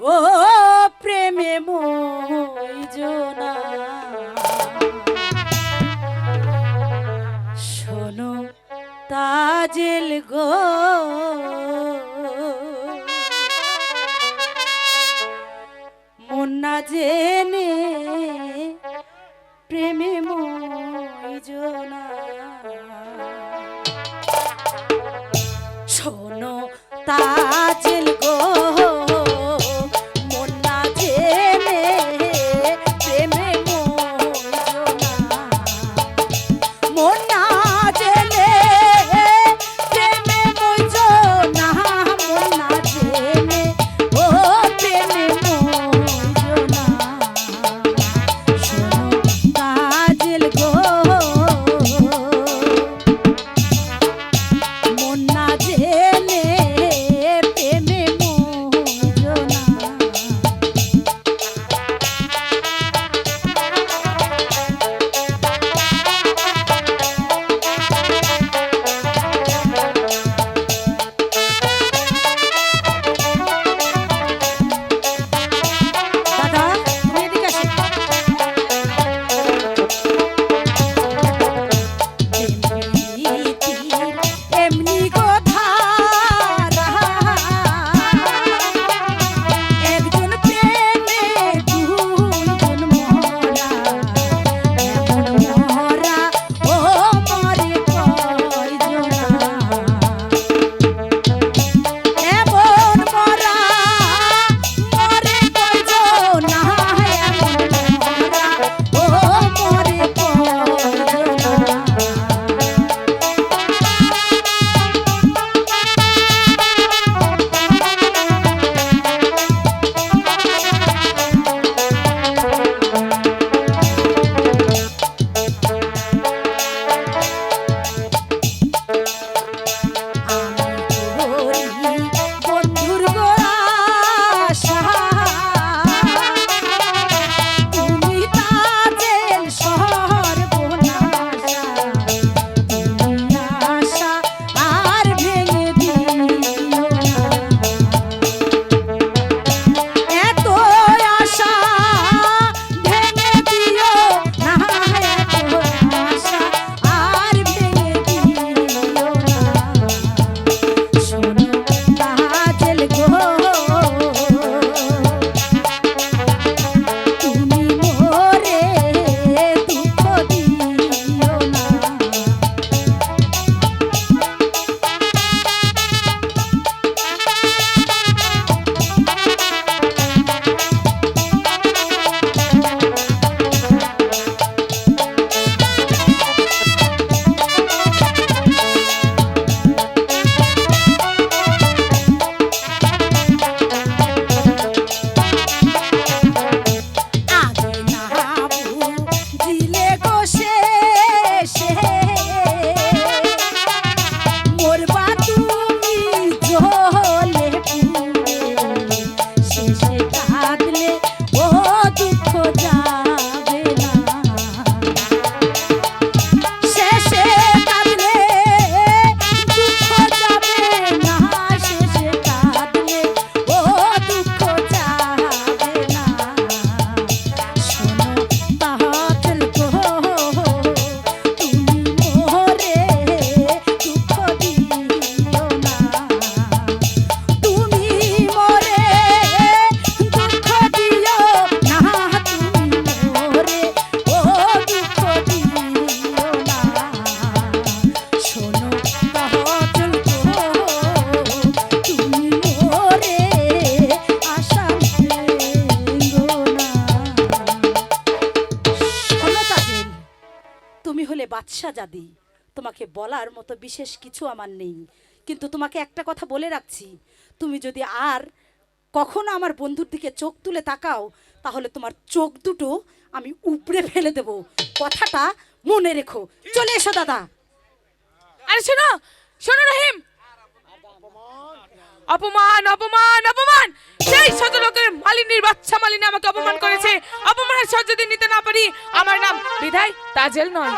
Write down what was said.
ও প্রেমে মইজনা। শোনো তাজেল গো। মুন্না জেনে প্রেমে মইজনা। শোনো তা বাদশাহ জাদি তোমাকে বলার মতো বিশেষ কিছু আমার নেই। কিন্তু তোমাকে একটা কথা বলে রাখছি তুমি যদি আর কখনো আমার বন্ধুর দিকে চোখ তুলে তাকাও তাহলে তোমার চোখ দুটো আমি উপরে ফেলে দেব। কথাটা মনে রেখো। চলে এসো দাদা। আরে শোনো শোনো রহিম। অপমান? অপমান অপমান সেই সদর মালিনীর বাচ্চা মালিনী আমাকে অপমান করেছে। অপমানের সহ্য নিতে না পারি। আমার নাম বিধায় তাজেল নয়।